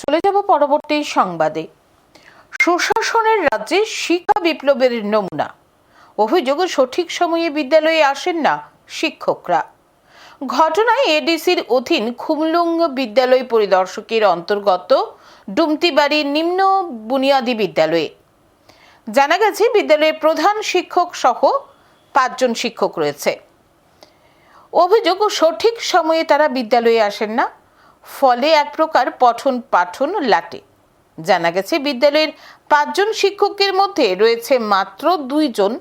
চলে যাব পরবর্তী সংবাদে। সুশাসনের রাজ্যে শিক্ষা বিপ্লবের নমুনা। অভিযোগ, সঠিক সময়ে বিদ্যালয়ে আসেন না শিক্ষকরা। ঘটনায় এডিসির অধীন খুমলুং বিদ্যালয় পরিদর্শকের অন্তর্গত ডুমতিবাড়ি নিম্ন বুনিয়াদী বিদ্যালয়ে। জানা গেছে, বিদ্যালয়ের প্রধান শিক্ষক সহ পাঁচজন শিক্ষক রয়েছে। অভিযোগ, সঠিক সময়ে তারা বিদ্যালয়ে আসেন না ফলে এক প্রকার পঠন পাঠন লাটে। জানা গেছে, বিদ্যালয়ের পাঁচজন শিক্ষকের মধ্যে রয়েছে মাত্র দুইজন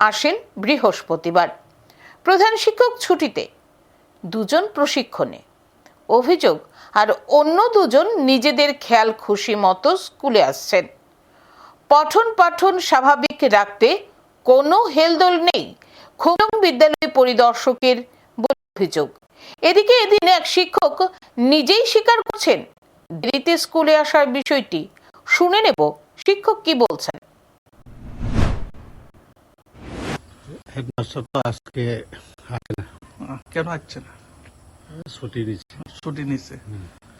আসেন বৃহস্পতিবার। প্রধান শিক্ষক ছুটিতে, দুজন প্রশিক্ষণে। অভিযোগ, আর অন্য দুজন নিজেদের খেয়াল খুশি মতো স্কুলে আসছেন। পঠন পাঠন স্বাভাবিক রাখতে কোনো হেলদোল নেই খুলুম বিদ্যালয় পরিদর্শকের অভিযোগ। এদিকে এদিন এক শিক্ষক নিজেই স্বীকার করছেন দেরিতে স্কুলে আসার বিষয়টি শুনে নেব শিক্ষক কি বলছেন? হেডমাস্টার তো আজকে আসে না কেন আসছে না? ছুটি নিচ্ছে ছুটি নিচ্ছে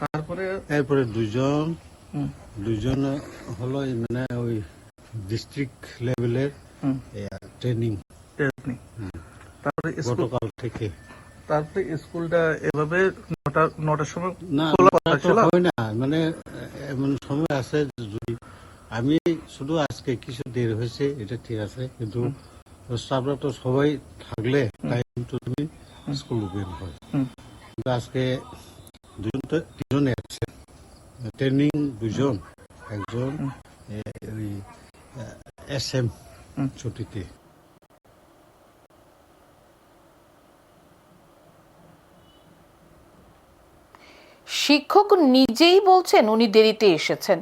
তারপরে? এরপরে দুজন দুজন হলো মানে ওই ডিস্ট্রিক্ট লেভেলের হুম, ট্রেনিং তারপরে গতকাল থেকে। তারপরে স্কুলটা এভাবে নটা নটার সময় খোলা ছিল? হয় না। মানে এমন সময় আছে যদি আমি শুধু আজকে কিছু দেরি হয়েছে এটা ঠিক আছে কিন্তু স্টাফরা তো সবাই থাকলে টাইম তো তুমি স্কুল বের হয় কিন্তু আজকে দুজন তো দুজনে আছে ট্রেনিং দুজন একজন ওই এস এম ছুটিতে। শিক্ষক নিজেই বলছেন উনি দেরিতে এসেছেন।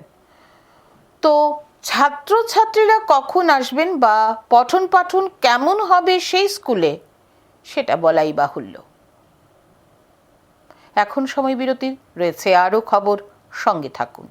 তো ছাত্রছাত্রীরা কখন আসবেন বা পঠন পাঠন কেমন হবে সেই স্কুলে সেটা বলাই বাহুল্য। এখন সময় বিরতির, রয়েছে আরও খবর, সঙ্গে থাকুন।